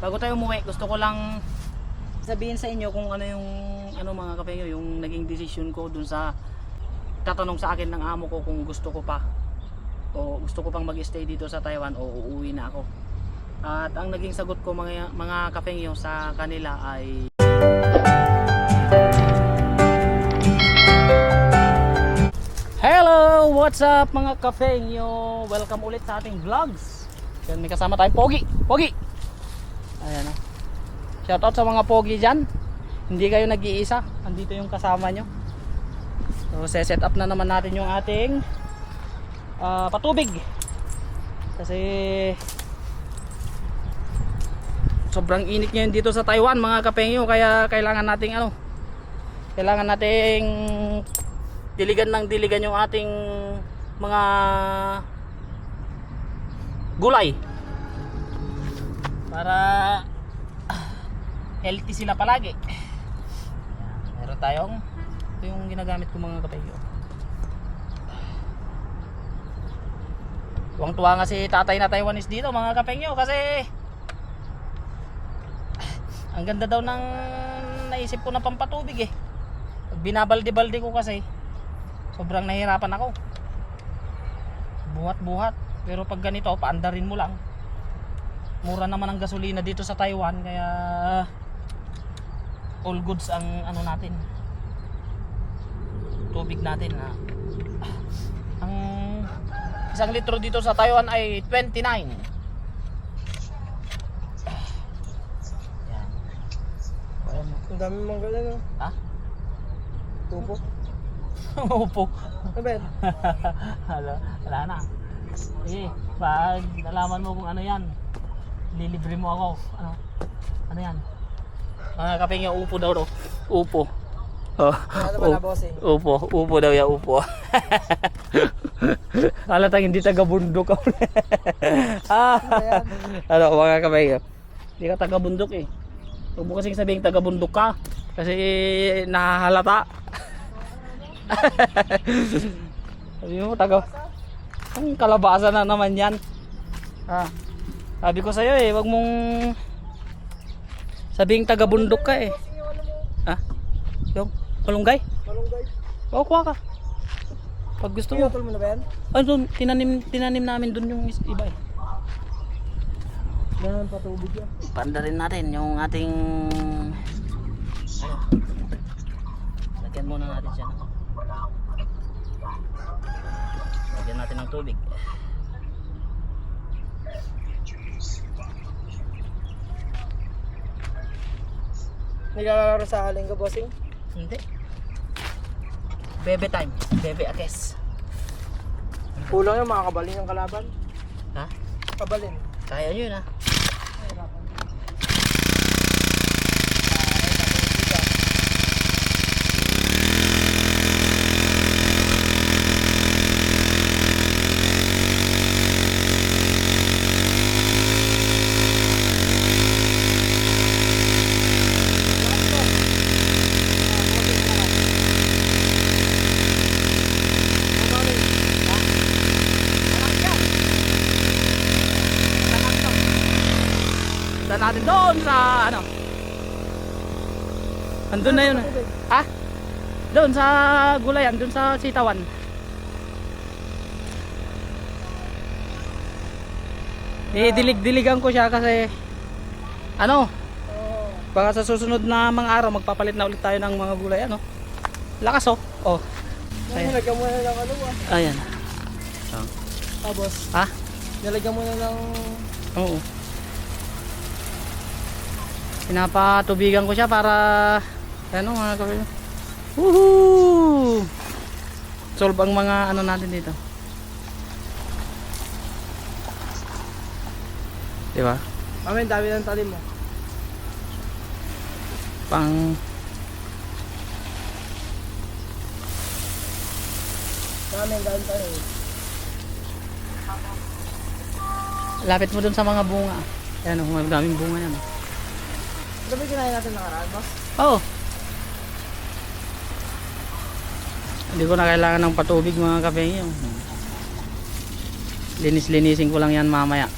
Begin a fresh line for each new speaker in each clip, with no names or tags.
Bago tayo umuwi, gusto ko lang sabihin sa inyo kung ano yung ano mga kapengyo, yung naging decision ko dun sa tatanong sa akin ng amo ko kung gusto ko pa o gusto ko pang mag-stay dito sa Taiwan o uuwi na ako. At ang naging sagot ko mga mga kapengyo sa kanila ay Hello! What's up mga kapengyo? Welcome ulit sa ating vlogs. Yan, may kasama tayong Pogi. Pogi! Ayan o. Shoutout sa mga Pogi dyan. Hindi kayo nag-iisa. Andito yung kasama nyo. So, set up na naman natin yung ating ah, patubig. Kasi sobrang init ngayon dito sa Taiwan mga kapengyo. Kaya kailangan nating ano, kailangan nating diligan ng diligan yung ating mga gulay para healthy sila palagi. Meron tayong ito yung ginagamit ko mga kapatid tuwang tuwa nga si tatay na Taiwanese dito mga kapengyo kasi ang ganda daw ng naisip ko na pampatubig eh. Pag binabalde-balde ko kasi sobrang nahihirapan ako. Buhat-buhat. Pero pag ganito paandarin mo lang mura naman ang gasolina dito sa Taiwan kaya all goods ang ano natin tubig natin ha. ang isang litro dito sa Taiwan ay 29 yan.
Ang dami mong gala no?
ha?
Tupo.
upo
Ano ba yan?
wala, wala na. Eh, pag nalaman mo kung ano yan, lilibre mo ako. Ano? Ano yan? Mga kapeng yung upo daw daw. Upo. Oh,
Ano ba na bossing?
upo, upo daw ya upo. Halatang hindi taga bundok ako. ah, ano mga kapeng Hindi ka taga bundok eh. Huwag mo kasing sabihin taga bundok ka. Kasi nahahalata. Sabi mo, taga... Ang kalabasa na naman yan. Ah, sabi ko sa'yo eh, wag mong... Sabing taga bundok ka eh. Ah, yung malunggay?
Malunggay.
Oo, kuha ka. Pag gusto mo.
Pinutol mo na ba yan?
Ano dun, tinanim, tinanim namin dun yung iba eh.
Ganun pa tubig yan.
Panda rin natin yung ating... Ano? Lagyan muna natin siya. Lagyan natin ng tubig.
Nilalaro sa haling ka bossing?
Hindi. Bebe time. Bebe akes.
Kulang yung mga kabalin ng kalaban.
Ha?
Kabalin.
Kaya nyo yun ha. Punta natin doon sa ano. Andun na yun. Ha? Doon sa gulayan, doon sa sitawan. Didilig-diligan ko siya kasi ano, baka sa susunod na mga araw magpapalit na ulit tayo ng mga gulay ano. Lakas oh. Oh.
Ay,
Ayan.
nilagyan mo na ng ano ah.
Ayan.
Ah, boss.
Ha?
Nilagyan mo na ng...
Oo. Pinapatubigan ko siya para ano mga kapatid. Woohoo! Solve ang mga ano natin dito. Di ba?
Amin, dami ng talim mo.
Pang
Dami, dami talim.
lapit mo dun sa mga bunga. Ayan oh, ang daming bunga yan.
Ito ba ginahin natin nakaraan, boss?
Oo. Hindi ko na kailangan ng patubig mga kapengyo. Linis-linisin ko lang yan mamaya.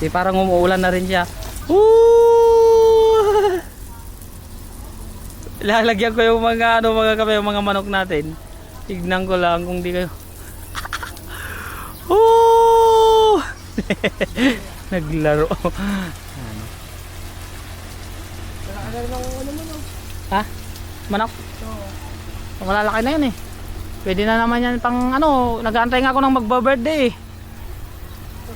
Di eh, parang umuulan na rin siya. Woo! Lalagyan ko yung mga ano mga kape, yung mga manok natin. Tignan ko lang kung di kayo Naglaro. ano?
Nakakagal ng ano mo?
Ha? Manok?
Oo.
Ang malalaki na yan eh. Pwede na naman yan pang ano, nag-aantay nga ako ng magba-birthday eh.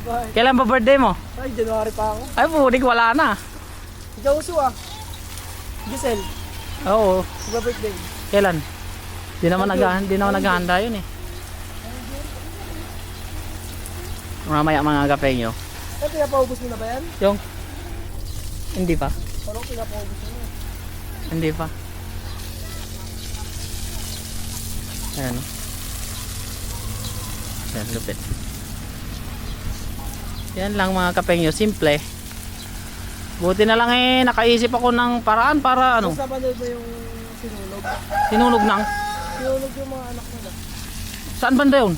Bye.
Kailan ba birthday mo?
Ay, January pa ako.
Ay pudik, wala na.
Ikaw uso ah. Giselle,
Oo,
birthday.
kailan? Di naman nag di naman naghahanda yun eh. Mamaya mga kape nyo.
Ay, pinapaubos mo na ba yan?
Yung hindi pa,
Parang pinapaubos mo na.
hindi pa. Ayan. Ayan, lupit. Yan lang mga kape nyo, simple. Buti na lang eh, nakaisip ako ng paraan para ano?
Sa panood mo yung sinunog?
sinunog nang.
Sinunog yung mga anak nila.
Saan banda yun?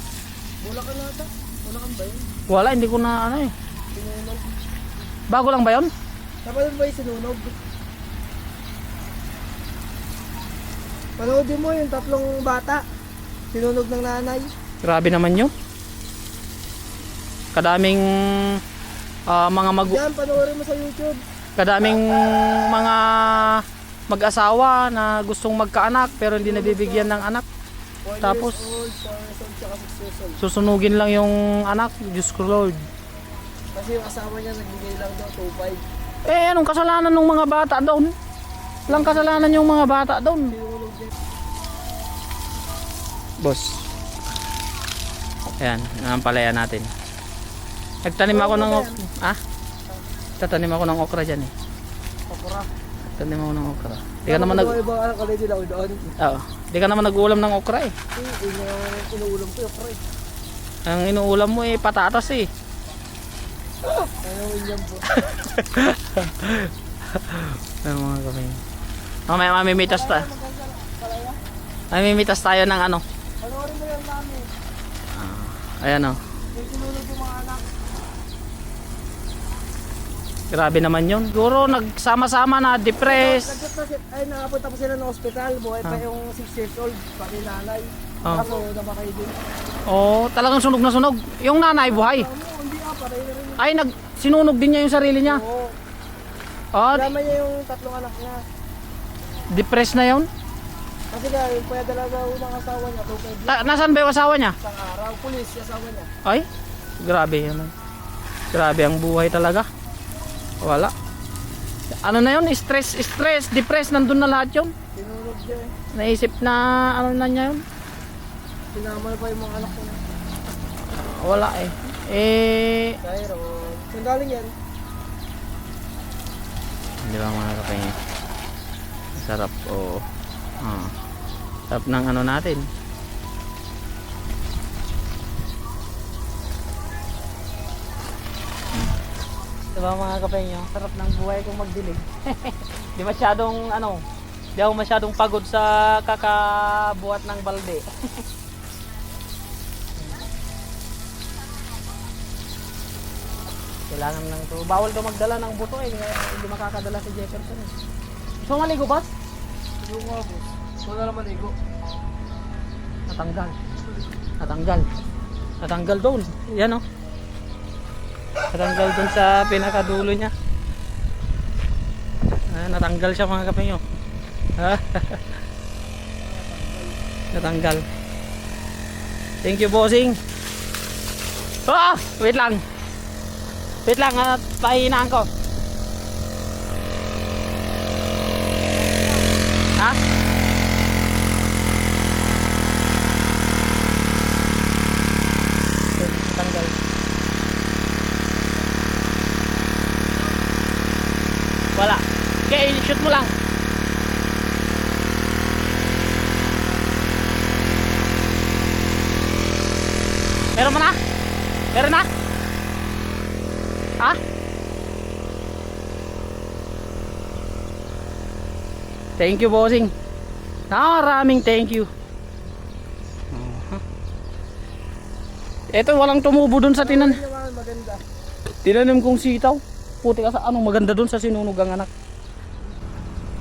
Bulacan na ata. Bulacan ba yun?
Wala, hindi ko na ano eh.
Sinunog.
Bago lang ba yun?
Napanood mo yung sinunog? Panoodin mo yung tatlong bata. Sinunog ng nanay.
Grabe naman yun. Kadaming ah, mga mag
Yan, panoorin mo sa YouTube.
kadaming mga mag-asawa na gustong magkaanak pero hindi nabibigyan ng anak.
1
Tapos-
years old, 4 years old, tsaka 6 years old.
Susunugin lang yung anak. Diyos ko Lord.
Kasi yung asawa niya nagbigay lang daw 2.5.
Eh, anong kasalanan ng mga bata doon? Walang kasalanan yung mga bata doon. Boss. Ayan, ang palaya natin. Nagtanim ako ng ok- ah? Tatanim ako ng okra dyan eh.
Kapura.
Tanim ako ng okra. Di ka naman nag
Ano ibang anak kalay nila doon?
Oo. Di ka naman nag-uulam ng okra eh.
Na inuulam ko yung pre.
Ang inuulam mo eh patatas eh.
Ano yung po?
Ang mga kamay. Mamaya mamimitas ta. Mamimitas tayo ng ano.
Panoorin mo yan namin.
Ayan o.
Yung sinunog yung mga anak.
Grabe naman yun. Siguro nagsama-sama na depressed.
Ay nakapunta pa sila ng ospital. Buhay pa
Ah.
yung 6 years old. Pati nanay.
Ah.
Kaso namatay din.
Oh, talagang sunog na sunog. Yung nanay buhay.
Ano, hindi ah, rin.
Ay nag sinunog din niya yung sarili niya.
Oo.
Oh,
Kasama niya yung tatlong anak niya.
depressed na yun.
Kasi yung pwede talaga unang asawa niya, 2.5
Ta- nasaan ba yung asawa niya?
isang araw. Pulis, yung asawa niya.
Ay, grabe yun. Grabe ang buhay talaga. Wala. Ano na yun? Stress, stress, depressed, nandun na lahat yun.
Sinunog niya eh.
Naisip na ano na niya yun.
Sinama na pa yung mga anak ko na.
Wala eh. Eh,
Cairo. Saan galing yan?
Di ba mga kapay? Sarap o ah. Sarap ng ano natin. Di ba mga kapay nyo? Sarap ng buhay kong magdilig. di masyadong ano, di ako masyadong pagod sa kakabuhat ng balde. Kailangan lang to. Bawal daw magdala ng buto eh. Hindi makakadala si Jefferson eh. Gusto mo maligo, boss?
Yung nga boss. Wala naman igo.
Natanggal. Natanggal. Natanggal doon. Yan oh. Natanggal doon sa pinakadulo niya. Ah, natanggal siya mga kapeng nyo. natanggal. Thank you, bossing. Ah! Wait lang. Wait lang, at pahinaan ko. Ha? Tanggal. Wala. Okay, shoot mo lang. Meron mo na? Meron na? Ha? Thank you, bossing. Maraming thank you. Ito, walang tumubo dun sa tinan. Tinanim kong sitaw. Puti ka sa ano, maganda dun sa sinunog ang anak.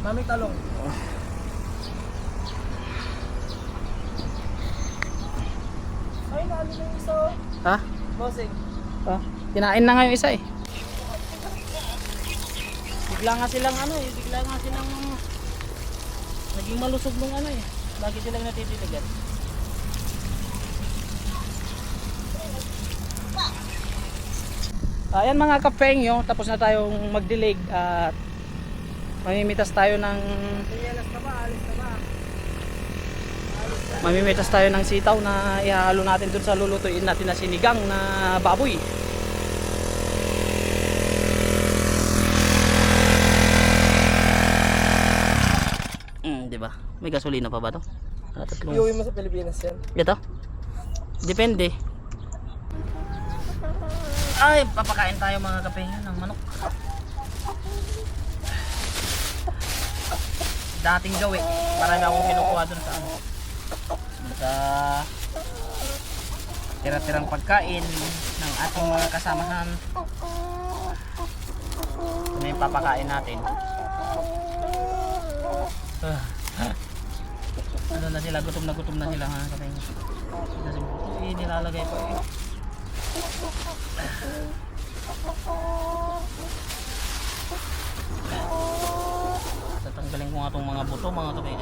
Mami talong. Ay, naano na yung isa. oh.
Ha?
Bossing.
Ah, kinain na nga yung isa eh. Bigla nga silang ano eh, bigla nga silang naging malusog nung ano eh. Lagi silang natitiligan. Ayan mga kapengyo, tapos na tayong magdilig at mamimitas tayo ng mamimitas tayo ng sitaw na ihahalo natin dun sa lulutuin natin na sinigang na baboy. Mm, di ba? May gasolina pa ba to? Tatlong.
Iuwi mo sa Pilipinas yan.
Ito? Depende. Ay, papakain tayo mga kape ng manok. Dating gawi. Marami akong kinukuha dun sa ano. Sa tira-tirang pagkain ng ating mga kasamahan. Na yung papakain natin. Ah. ano na sila, gutom na gutom na sila ha, kapay eh, nilalagay pa eh. Tatanggalin ko nga itong mga buto mga kapay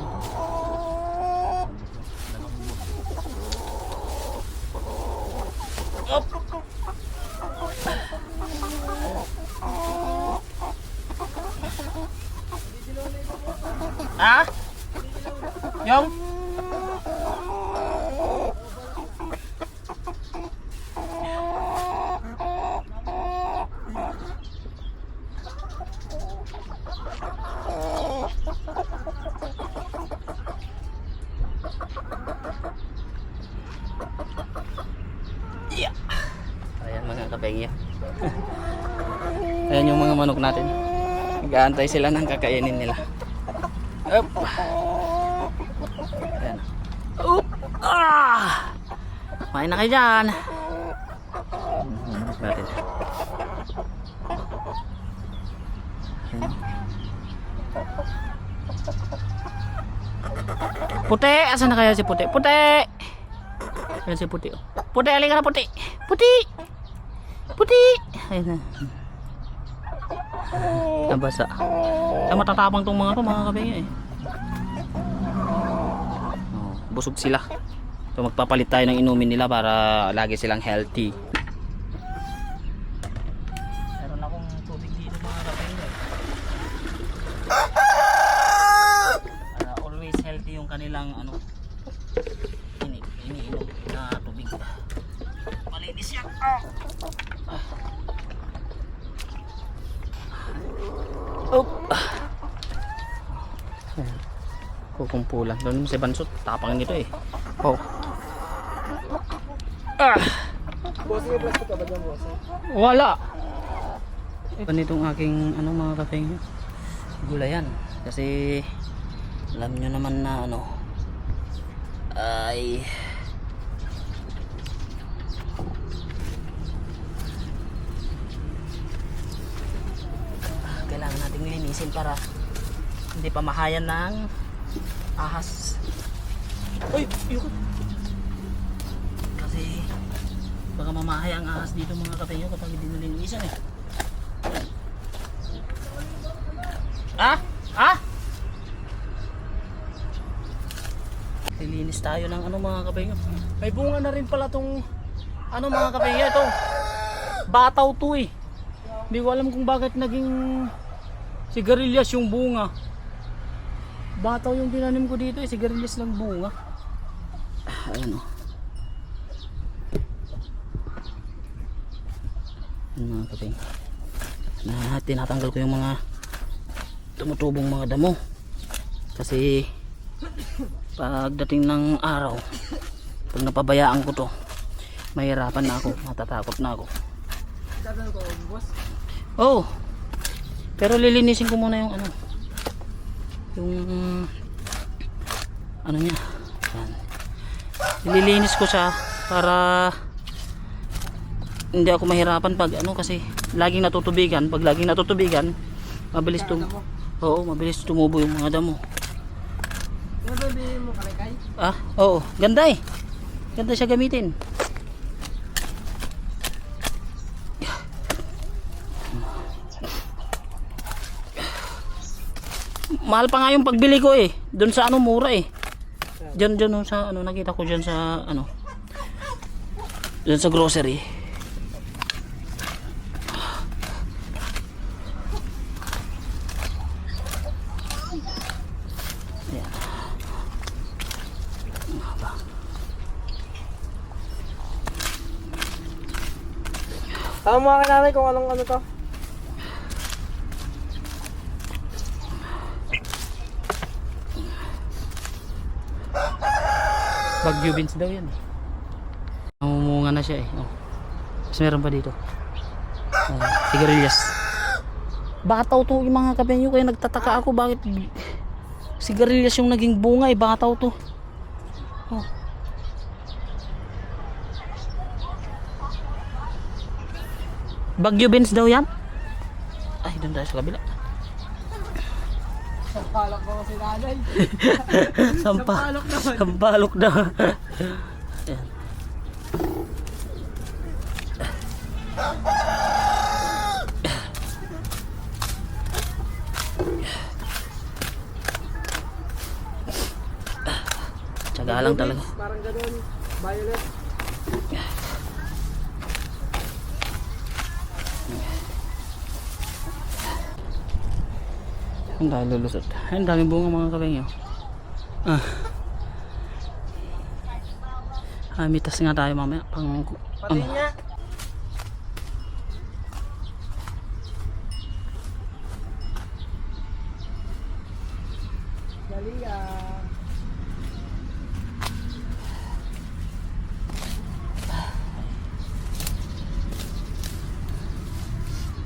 Op! Ha? Yung? Yeah. Ayan mga kapengya. Ayan yung mga manok natin. Nag-aantay sila ng kakainin nila. Up. Ayan. Up. Ah! Kumain na kayo dyan. Mhm, Natin. Puti! Asan na kaya si Puti? Puti! Ayan si Puti. oh. Puti, alika na Puti! Puti! Puti! Ayan na. Nabasa. Ay, matatapang tong mga to mga kabingay eh. Oh, busog sila. So magpapalit tayo ng inumin nila para lagi silang healthy. Meron akong tubig dito mga kabingay. Para always healthy yung kanilang ano ini iniinom na tubig. Malinis yan. Ah. Oop. Ayan. Kukumpulan. Doon si Bansot. Tapang nito eh. Oh. Ah.
Bossing, may plastic ka ba dyan, bossing?
Wala. Ganitong aking ano mga kapeng gulayan. Kasi alam nyo naman na ano ay kailangan nating linisin para hindi pa mahayan ng ahas. Uy, yun. Kasi baka mamahay ang ahas dito mga kapengyo kapag hindi nilinisan eh. Ah? Ah? Lilinis tayo ng ano mga kapengyo. May bunga na rin pala tong ano mga kapengyo ito. Bataw to eh. Hindi ko alam kung bakit naging sigarilyas yung bunga. Bataw yung tinanim ko dito eh, sigarilyas lang bunga. Ah, Ayun oh. Yung mga kapeng. Na tinatanggal ko yung mga tumutubong mga damo. Kasi pagdating ng araw, pag napabayaan ko to, mahirapan na ako, matatakot na ako. Oh. Pero lilinisin ko muna yung ano. Yung ano niya. Yan. Lilinis ko siya para hindi ako mahirapan pag ano kasi laging natutubigan. Pag laging natutubigan, mabilis tum. Oo, mabilis tumubo yung mga damo.
Mo?
Ah, oo. Ganda eh. Ganda siya gamitin. Mahal pa nga yung pagbili ko eh. Doon sa ano mura eh. Diyan diyan oh, sa ano nakita ko diyan sa ano. Diyan sa grocery.
Tama ka nanay kung anong ano to.
Bagyo beans daw yan. Namumunga na siya eh. Oh. Mas meron pa dito. Uh, sigarilyas. Bataw to yung mga kapenyo kaya nagtataka ako bakit sigarilyas yung naging bunga eh. Bataw to. Oh. Bagyo beans daw yan? Ay, doon tayo sa kabila.
Sampalok ko si nanay.
Sampa.
Sampalok naman.
Sampalok daw. Ayan. Tsaga lang talaga.
Parang ganun. Violet.
Ang dahil lulusot. Ay, Ang daming bunga mga kabengyo. Ah. Ah, mitas nga tayo mamaya. Pang,
Pati
ano,
ah.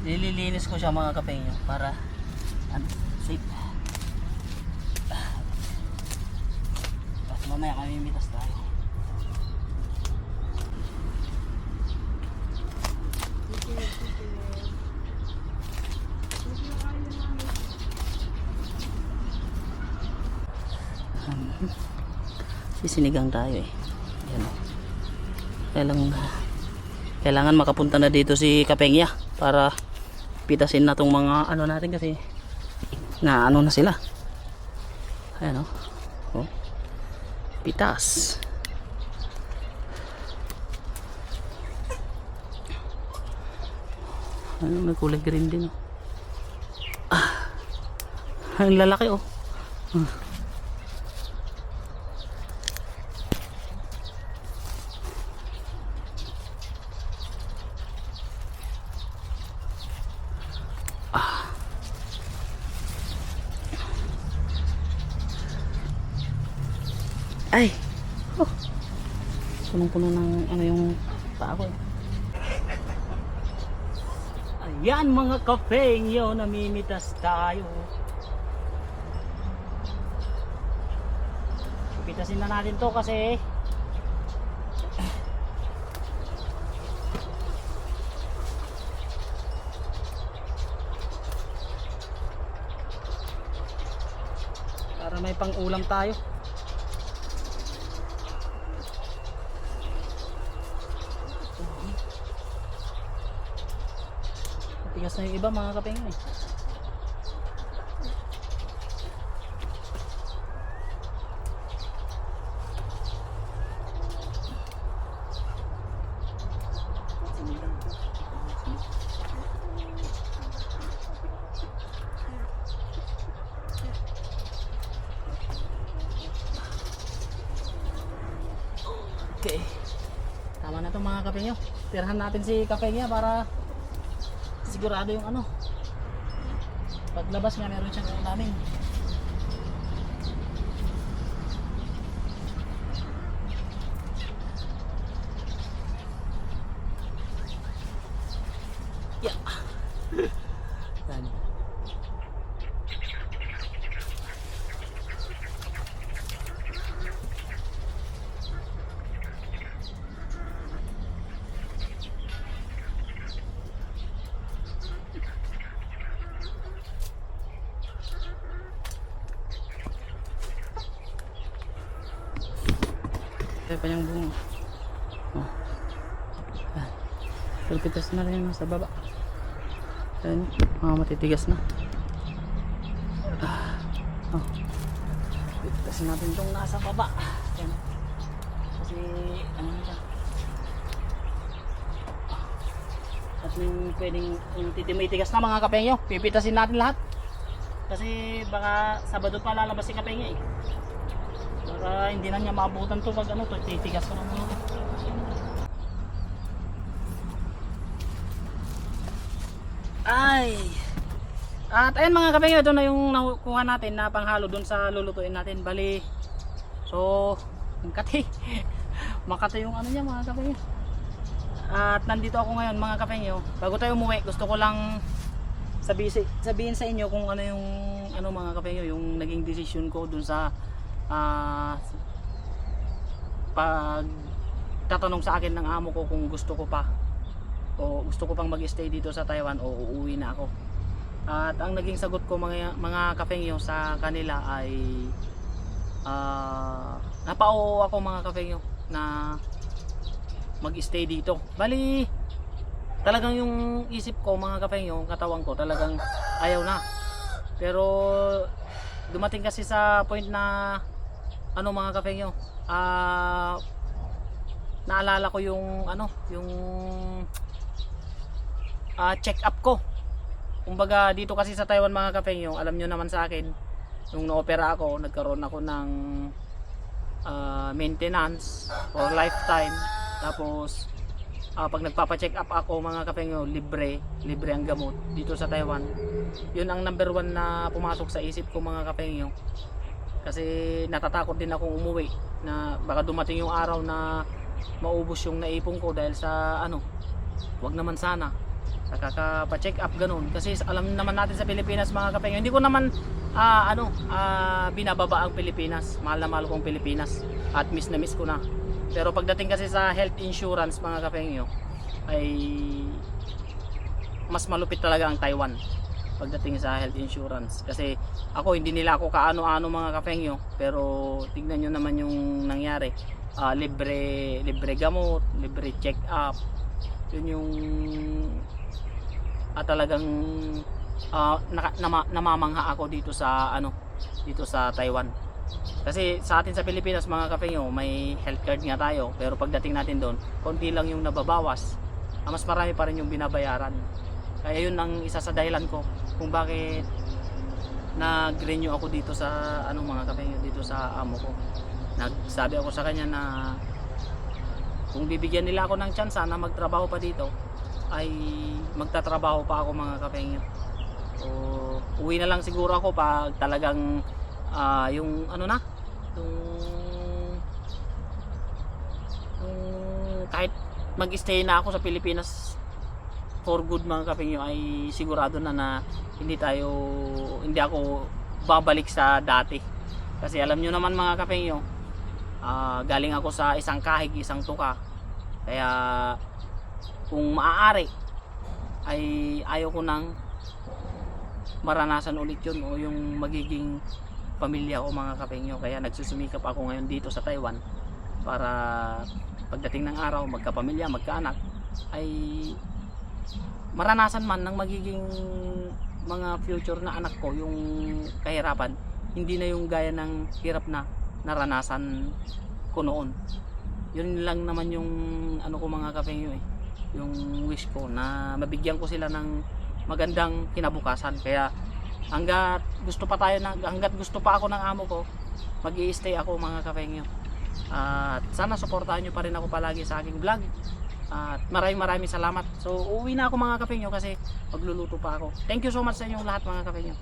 Nililinis ko siya mga kapengyo para ano, safe. Mamaya mamimitas tayo. Um, Sisinigang tayo eh. Yan o. Kailangan, kailangan makapunta na dito si Kapengya para pitasin na tong mga ano natin kasi na ano na sila ayan o oh. Pitas ano may kulay green din oh. ah ang lalaki oh Ah. Punong-puno ng ano yung paa ko. eh. Ayan mga kapengyo, namimitas tayo. Pitasin na natin to kasi para may pang-ulam tayo. Na yung iba mga kapengyo eh. Okay. Tama na to mga kapengyo. Tirahan natin si kapengya para sigurado yung ano. Paglabas niya meron siyang ulamin. Yeah. Yan. Kaya pa niyang bunga. Oh. Ayan. Pulpitas na rin yung nasa baba. Ayan, mga matitigas na. Ah. Oh. Pulpitas natin itong nasa baba. Ayan. Kasi, ano na siya. At yung pwedeng yung titimitigas na mga kapengyo, pipitasin natin lahat. Kasi baka Sabado pa lalabas si kapengyo eh. Baka hindi na niya maabutan to pag ano to, titigas ko muna. Ay! At ayun mga kapengyo, ito na yung nakuha natin na panghalo dun sa lulutuin natin. Bali, so, ang kati. Makati yung ano niya mga kapengyo. At nandito ako ngayon mga kapengyo. Bago tayo umuwi, gusto ko lang sabihin, sa inyo kung ano yung ano mga kapengyo, yung naging decision ko dun sa ah pag tatanong sa akin ng amo ko kung gusto ko pa o gusto ko pang mag-stay dito sa Taiwan o uuwi na ako. At ang naging sagot ko mga mga kapengyo sa kanila ay ah napao ako mga kapengyo na mag-stay dito. Bali, talagang yung isip ko, mga kapeng, yung katawan ko, talagang ayaw na. Pero, dumating kasi sa point na, ano mga kapeng yun, ah, naalala ko yung, ano, yung, ah, check up ko. Kumbaga, dito kasi sa Taiwan mga kapeng yung, alam nyo naman sa akin, nung na-opera ako, nagkaroon ako ng, ah, maintenance for lifetime. Tapos ah, pag nagpapa-check up ako mga kapengyo libre libre ang gamot. Dito sa Taiwan yun ang number one na pumasok sa isip ko mga kapengyo kasi natatakot din akong umuwi na baka dumating yung araw na maubos yung naipon ko dahil sa ano wag naman sana. Nakakapa-check up ganun. Kasi alam naman natin sa Pilipinas mga kapengyo hindi ko naman ah, ano ah, binababa ang Pilipinas. Mahal na mahal ko ang Pilipinas. At miss na miss ko na. Pero pagdating kasi sa health insurance mga kapengyo ay mas malupit talaga ang Taiwan pagdating sa health insurance. Kasi ako hindi nila ako kaano-ano mga kapengyo pero tignan nyo naman yung nangyari. Ah, libre libre gamot libre check up yun yung ah, talagang ah, naka, nama, namamangha ako dito sa ano dito sa Taiwan. Kasi sa atin sa Pilipinas mga kapengyo may health card nga tayo pero pagdating natin doon konti lang yung nababawas. Ah, mas marami pa rin yung binabayaran. Kaya yun ang isa sa dahilan ko kung bakit nag-renew ako dito sa ano mga kapengyo dito sa amo ko. Nagsabi ako sa kanya na kung bibigyan nila ako ng chance na magtrabaho pa dito ay magtatrabaho pa ako mga kapengyo so uwi na lang siguro ako pag talagang ah, yung ano na yung, yung kahit mag-stay na ako sa Pilipinas for good mga kapengyo ay sigurado na na hindi tayo hindi ako babalik sa dati. Kasi alam nyo naman mga kapengyo ah, galing ako sa isang kahig isang tuka. Kaya kung maaari ay ayaw ko nang maranasan ulit yun o yung magiging pamilya ko mga kapengyo kaya nagsusumikap ako ngayon dito sa Taiwan para pagdating ng araw magkapamilya magkaanak ay maranasan man ng magiging mga future na anak ko yung kahirapan hindi na yung gaya ng hirap na naranasan ko noon. Yun lang naman yung ano ko mga kapengyo eh. Yung wish ko na mabigyan ko sila ng magandang kinabukasan. Kaya hanggat gusto pa tayo na, hanggat gusto pa ako ng amo ko mag stay ako mga kapengyo at sana suportahan nyo pa rin ako palagi sa aking vlog at maraming maraming salamat. So uwi na ako mga kapengyo kasi magluluto pa ako. Thank you so much sa inyong lahat mga kapengyo